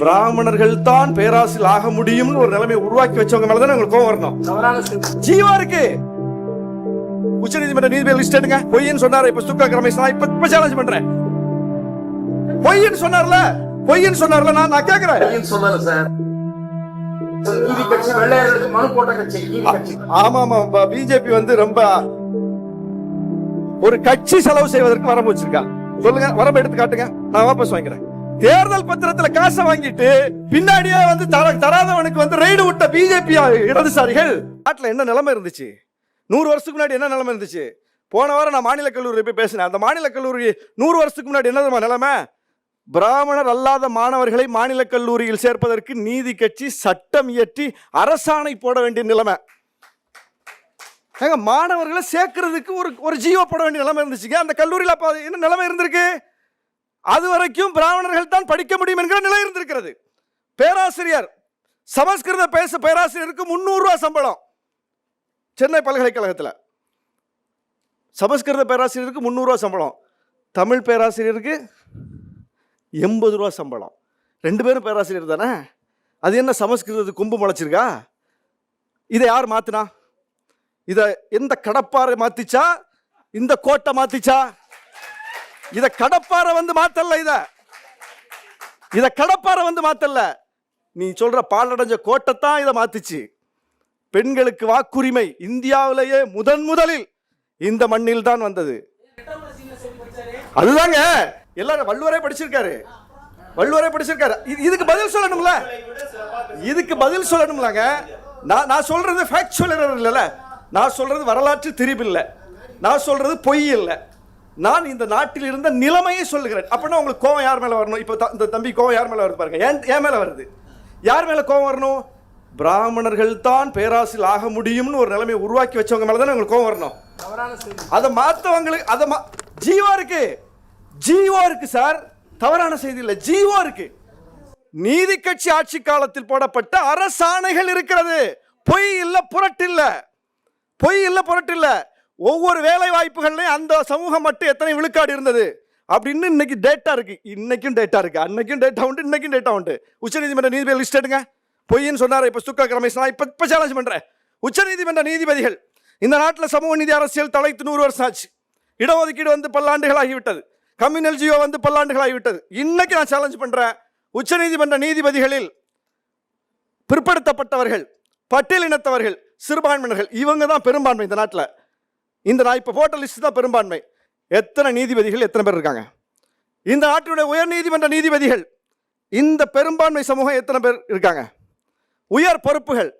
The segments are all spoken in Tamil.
பிராமணர்கள் தான் பேராசில் ஆக முடியும்னு ஒரு நிலைமையை உருவாக்கி வச்சவங்க மேல தான் உங்களுக்கு கோவம் வரணும். ஜீவா இருக்கு. உச்ச நீதிமன்ற நீதிபதி லிஸ்ட் எடுங்க. பொய்ன்னு சொன்னாரு இப்ப சுக்கா ரமேஷ் நான் இப்ப இப்ப சேலஞ்ச் பண்றேன். பொய்ன்னு சொன்னார்ல. பொய்ன்னு சொன்னார்ல நான் நான் கேக்குறேன். சொல்லல சார். ஆமா ஆமா பிஜேபி வந்து ரொம்ப ஒரு கட்சி செலவு செய்வதற்கு வரம்பு வச்சிருக்கா. சொல்லுங்க வரம்பு எடுத்து காட்டுங்க. நான் வாபஸ் வாங்கிக்கிறேன். தேர்தல் பத்திரத்துல காசை வாங்கிட்டு பின்னாடியே வந்து தர தராதவனுக்கு வந்து ரெய்டு விட்ட பிஜேபி இடதுசாரிகள்? நாட்டில் என்ன நிலைமை இருந்துச்சு? நூறு வருஷத்துக்கு முன்னாடி என்ன நிலைமை இருந்துச்சு? போன வாரம் நான் மாநில கல்லூரி போய் பேசினேன். அந்த மாநில கல்லூரி நூறு வருஷத்துக்கு முன்னாடி என்ன நிலைமை? பிராமணர் அல்லாத மாணவர்களை மாநில கல்லூரியில் சேர்ப்பதற்கு நீதி கட்சி சட்டம் இயற்றி அரசாணை போட வேண்டிய நிலைமை. ஏங்க மாணவர்களை சேர்க்கறதுக்கு ஒரு ஒரு ஜீவோ போட வேண்டிய நிலைமை இருந்துச்சுங்க. அந்த கல்லூரியில் அப்போ என்ன நிலைமை இருந்திருக்கு? அது வரைக்கும் பிராமணர்கள் தான் படிக்க முடியும் என்கிற நிலை இருந்திருக்கிறது. பேராசிரியர் சமஸ்கிருத பேச பேராசிரியருக்கு முந்நூறுரூவா சம்பளம். சென்னை பல்கலைக்கழகத்தில். சமஸ்கிருத பேராசிரியருக்கு முந்நூறுரூவா சம்பளம். தமிழ் பேராசிரியருக்கு எண்பது ரூபா சம்பளம். ரெண்டு பேரும் பேராசிரியர் தானே? அது என்ன சமஸ்கிருதத்துக்கு கும்பு முளைச்சிருக்கா? இதை யார் மாற்றினா இதை எந்த கடப்பாறை மாற்றிச்சா இந்த கோட்டை மாற்றிச்சா இத கடப்பார வந்து மாத்தல இத. இத கடப்பார வந்து மாத்தல நீ சொல்ற பாலடைஞ்ச கோட்டை தான் இதை மாத்துச்சு. பெண்களுக்கு வாக்குரிமை இந்தியாவிலேயே முதன் முதலில் இந்த மண்ணில் தான் வந்தது. அதுதாங்க. எல்லாரும் வள்ளுவரே படிச்சிருக்காரு. வள்ளுவரே படிச்சிருக்காரு. இது- இதுக்கு பதில் சொல்லணும்ல? இதுக்கு பதில் சொல்லணும்லங்க. நான் நான் சொல்றது ஃபேக்சுவல் இல்லைல்ல. நான் சொல்றது வரலாற்று திரிப்பு இல்லை நான் சொல்றது பொய் இல்லை. நான் இந்த நாட்டில் இருந்த நிலைமையை சொல்லுகிறேன். அப்படின்னா உங்களுக்கு கோவம் யார் மேல வரணும்? இப்போ இந்த தம்பி கோவம் யார் மேல வருது பாருங்க. ஏன் ஏன் மேல வருது? யார் மேல கோவம் வரணும்? பிராமணர்கள் தான் பேராசில் ஆக முடியும்னு ஒரு நிலைமையை உருவாக்கி வச்சவங்க மேல தானே உங்களுக்கு கோவம் வரணும்? அதை மாத்தவங்களுக்கு அதை மா ஜீவோ இருக்கு. ஜீவோ இருக்கு சார். தவறான செய்தி இல்லை. ஜீவோ இருக்கு. நீதி கட்சி ஆட்சி காலத்தில் போடப்பட்ட அரசாணைகள் இருக்கிறது. பொய் இல்ல புரட்டு இல்ல. பொய் இல்ல புரட்டு இல்ல. ஒவ்வொரு வேலை வாய்ப்புகள்லையும் அந்த சமூகம் மட்டும் எத்தனை விழுக்காடு இருந்தது? அப்படின்னு இன்னைக்கு டேட்டா இருக்கு. இன்னைக்கும் டேட்டா இருக்கு. அன்னைக்கும் டேட்டா உண்டு இன்னைக்கும் டேட்டா உண்டு. உச்சநீதிமன்ற நீதிபதி லிஸ்ட் எடுங்க. பொய்ன்னு சொன்னார் இப்போ சுக்கா ரமேஷ் நான் இப்போ இப்ப சேலஞ்ச் பண்ணுறேன் உச்சநீதிமன்ற நீதிபதிகள். இந்த நாட்டில் சமூக நீதி அரசியல் தலைத்து நூறு வருஷம் ஆச்சு. இடஒதுக்கீடு வந்து பல்லாண்டுகள் ஆகிவிட்டது கம்யூனல் ஜியோ வந்து பல்லாண்டுகள் ஆகிவிட்டது இன்னைக்கு நான் சேலஞ்ச் பண்ணுறேன் உச்சநீதிமன்ற நீதிபதிகளில் பிற்படுத்தப்பட்டவர்கள் பட்டியலினத்தவர்கள் சிறுபான்மையினர்கள் இவங்க தான் பெரும்பான்மை இந்த நாட்டில். இந்த நான் இப்போ போட்ட லிஸ்ட் தான் பெரும்பான்மை. எத்தனை நீதிபதிகள் எத்தனை பேர் இருக்காங்க? இந்த நாட்டினுடைய உயர் நீதிமன்ற நீதிபதிகள் இந்த பெரும்பான்மை சமூகம் எத்தனை பேர் இருக்காங்க? உயர் பொறுப்புகள்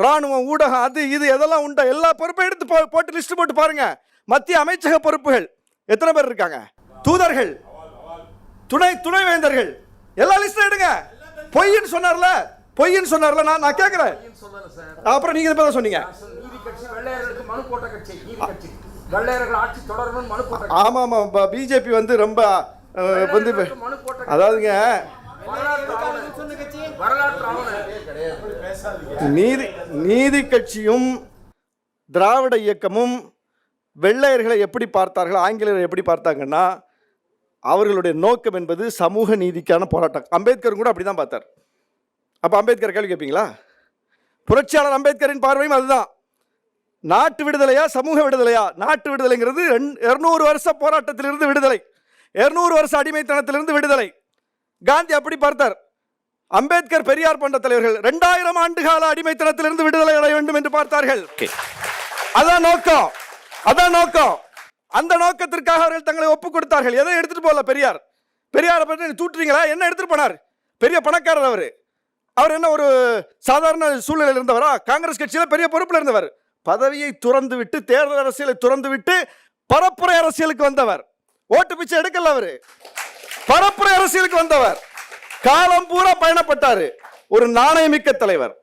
ராணுவம் ஊடகம் அது இது எதெல்லாம் உண்டா எல்லா பொறுப்பையும் எடுத்து போ- போட்டு லிஸ்ட் போட்டு பாருங்க. மத்திய அமைச்சக பொறுப்புகள் எத்தனை பேர் இருக்காங்க? தூதர்கள் துணை துணைவேந்தர்கள் எல்லா லிஸ்டும் எடுங்க. பொய்ன்னு சொன்னார்ல பொய்ன்னு சொன்னார்ல நான் நான் கேட்குறேன். அப்புறம் நீங்க இப்போ தான் சொன்னீங்க. நீதி கட்சி வெள்ளையர்களுக்கு மனு போட்ட கட்சி நீதி கட்சி. வெள்ளையர்கள் ஆட்சி தொடரணும்னு மனு போட்ட கட்சி. ஆமா ஆமா பிஜேபி வந்து ரொம்ப வந்து. அதாவதுங்க நீதி நீதி கட்சியும் திராவிட இயக்கமும் வெள்ளையர்களை எப்படி பார்த்தார்கள் ஆங்கிலேயரை எப்படி பார்த்தாங்கன்னா அவர்களுடைய நோக்கம் என்பது சமூக நீதிக்கான போராட்டம். அம்பேத்கர் கூட அப்படிதான் பார்த்தார். அப்போ அம்பேத்கர் கேள்வி கேட்பீங்களா? புரட்சியாளர் அம்பேத்கரின் பார்வையும் அதுதான். நாட்டு விடுதலையா சமூக விடுதலையா? நாட்டு விடுதலைங்கிறது இருநூறு வருஷ போராட்டத்திலிருந்து விடுதலை. இருநூறு வருஷ அடிமைத்தனத்திலிருந்து விடுதலை. காந்தி அப்படி பார்த்தார். அம்பேத்கர் பெரியார் போன்ற தலைவர்கள் இரண்டாயிரம் ஆண்டு கால அடிமைத்தனத்திலிருந்து விடுதலை அடைய வேண்டும் என்று பார்த்தார்கள். அதான் நோக்கம். அதான் நோக்கம். அந்த நோக்கத்திற்காக அவர்கள் தங்களை ஒப்பு கொடுத்தார்கள். எதை எடுத்துட்டு போகல பெரியார்? பெரியாரை பற்றி தூட்டுறீங்களா என்ன எடுத்துட்டு போனார்? பெரிய பணக்காரர் அவர். அவர் என்ன ஒரு சாதாரண சூழ்நிலையில் இருந்தவரா? காங்கிரஸ் கட்சியில பெரிய பொறுப்புல இருந்தவர். பதவியை துறந்து விட்டு தேர்தல் அரசியலை துறந்து விட்டு பரப்புரை அரசியலுக்கு வந்தவர். ஓட்டு பிச்சை எடுக்கல அவரு. பரப்புரை அரசியலுக்கு வந்தவர். காலம் பூரா பயணப்பட்டாரு. ஒரு நாணயமிக்க தலைவர்.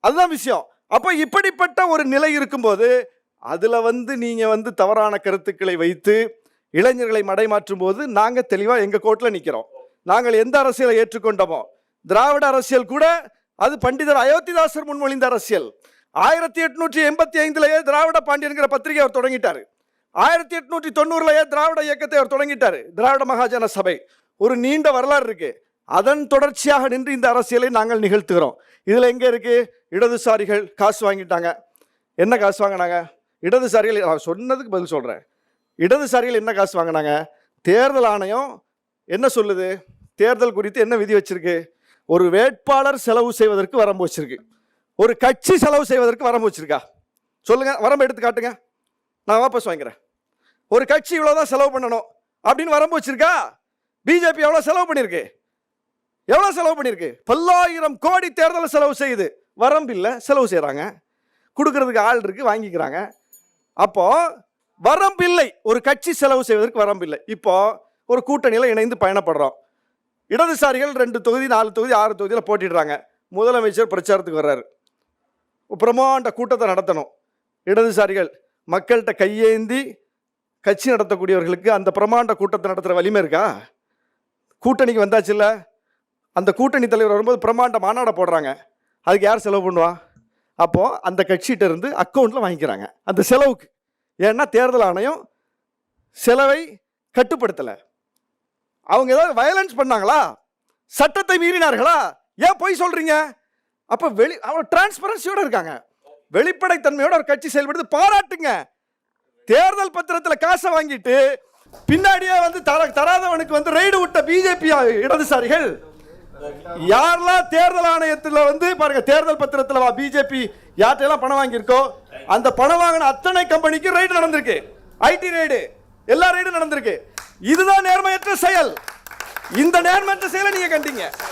அதுதான் விஷயம். அப்போ இப்படிப்பட்ட ஒரு நிலை இருக்கும்போது அதுல வந்து நீங்க வந்து தவறான கருத்துக்களை வைத்து இளைஞர்களை மடைமாற்றும் போது நாங்க தெளிவா எங்க கோர்ட்ல நிக்கிறோம். நாங்கள் எந்த அரசியலை ஏற்றுக்கொண்டோமோ திராவிட அரசியல் கூட அது பண்டிதர் அயோத்திதாசர் முன்மொழிந்த அரசியல். ஆயிரத்தி எட்நூற்றி எண்பத்தி ஐந்துலயே திராவிட பாண்டியன்கிற பத்திரிகை அவர் தொடங்கிட்டார். ஆயிரத்தி எட்நூற்றி தொண்ணூறுலேயே திராவிட இயக்கத்தை அவர் தொடங்கிட்டார். திராவிட மகாஜன சபை. ஒரு நீண்ட வரலாறு இருக்குது அதன் தொடர்ச்சியாக நின்று இந்த அரசியலை நாங்கள் நிகழ்த்துகிறோம். இதில் எங்கே இருக்குது இடதுசாரிகள் காசு வாங்கிட்டாங்க. என்ன காசு வாங்கினாங்க? இடதுசாரிகள் நான் சொன்னதுக்கு பதில் சொல்கிறேன் இடதுசாரிகள் என்ன காசு வாங்கினாங்க? தேர்தல் ஆணையம் என்ன சொல்லுது? தேர்தல் குறித்து என்ன விதி வச்சிருக்கு? ஒரு வேட்பாளர் செலவு செய்வதற்கு வரம்பு வச்சிருக்கு ஒரு கட்சி செலவு செய்வதற்கு வரம்பு வச்சுருக்கா? சொல்லுங்கள் வரம்பு எடுத்து காட்டுங்க. நான் வாபஸ் வாங்கிக்கிறேன். ஒரு கட்சி இவ்வளோதான் செலவு பண்ணணும் அப்படின்னு வரம்பு வச்சிருக்கா? பிஜேபி எவ்வளோ செலவு பண்ணியிருக்கு? எவ்வளோ செலவு பண்ணியிருக்கு? பல்லாயிரம் கோடி தேர்தலை செலவு செய்யுது. வரம்பு இல்லை செலவு செய்கிறாங்க கொடுக்கறதுக்கு ஆள் இருக்குது வாங்கிக்கிறாங்க. அப்போது வரம்பு இல்லை. ஒரு கட்சி செலவு செய்வதற்கு வரம்பு இல்லை. இப்போ ஒரு கூட்டணியில் இணைந்து பயணப்படுறோம். இடதுசாரிகள் ரெண்டு தொகுதி நாலு தொகுதி ஆறு தொகுதியில் போட்டிடுறாங்க முதலமைச்சர் பிரச்சாரத்துக்கு வர்றாரு. பிரம்மாண்ட கூட்டத்தை நடத்தணும். இடதுசாரிகள் மக்கள்கிட்ட கையேந்தி கட்சி நடத்தக்கூடியவர்களுக்கு அந்த பிரமாண்ட கூட்டத்தை நடத்துகிற வலிமை இருக்கா? கூட்டணிக்கு வந்தாச்சுல்ல? அந்த கூட்டணி தலைவர் வரும்போது பிரமாண்ட மாநாடை போடுறாங்க. அதுக்கு யார் செலவு பண்ணுவா? அப்போது அந்த கட்சிகிட்ட இருந்து அக்கௌண்ட்டில் வாங்கிக்கிறாங்க. அந்த செலவுக்கு. ஏன்னா தேர்தல் ஆணையம் செலவை கட்டுப்படுத்தலை. அவங்க ஏதாவது வயலன்ஸ் பண்ணாங்களா? சட்டத்தை மீறினார்களா? ஏன் பொய் சொல்கிறீங்க அப்போ வெளி அவங்க டிரான்ஸ்பரன்சியோட இருக்காங்க. வெளிப்படைத்தன்மையோட ஒரு கட்சி செயல்படுது பாராட்டுங்க. தேர்தல் பத்திரத்தில் காசை வாங்கிட்டு பின்னாடியே வந்து தர தராதவனுக்கு வந்து ரெய்டு விட்ட பிஜேபி இடதுசாரிகள். யாரெல்லாம் தேர்தல் ஆணையத்தில் வந்து பாருங்க தேர்தல் பத்திரத்தில் வா பிஜேபி யார்கிட்டலாம் பணம் வாங்கியிருக்கோ அந்த பணம் வாங்கின அத்தனை கம்பெனிக்கு ரைடு நடந்திருக்கு. ஐடி ரைடு எல்லா ரைடும் நடந்திருக்கு. இதுதான் நேர்மையற்ற செயல். இந்த நேர்மையற்ற செயலை நீங்க கண்டீங்க.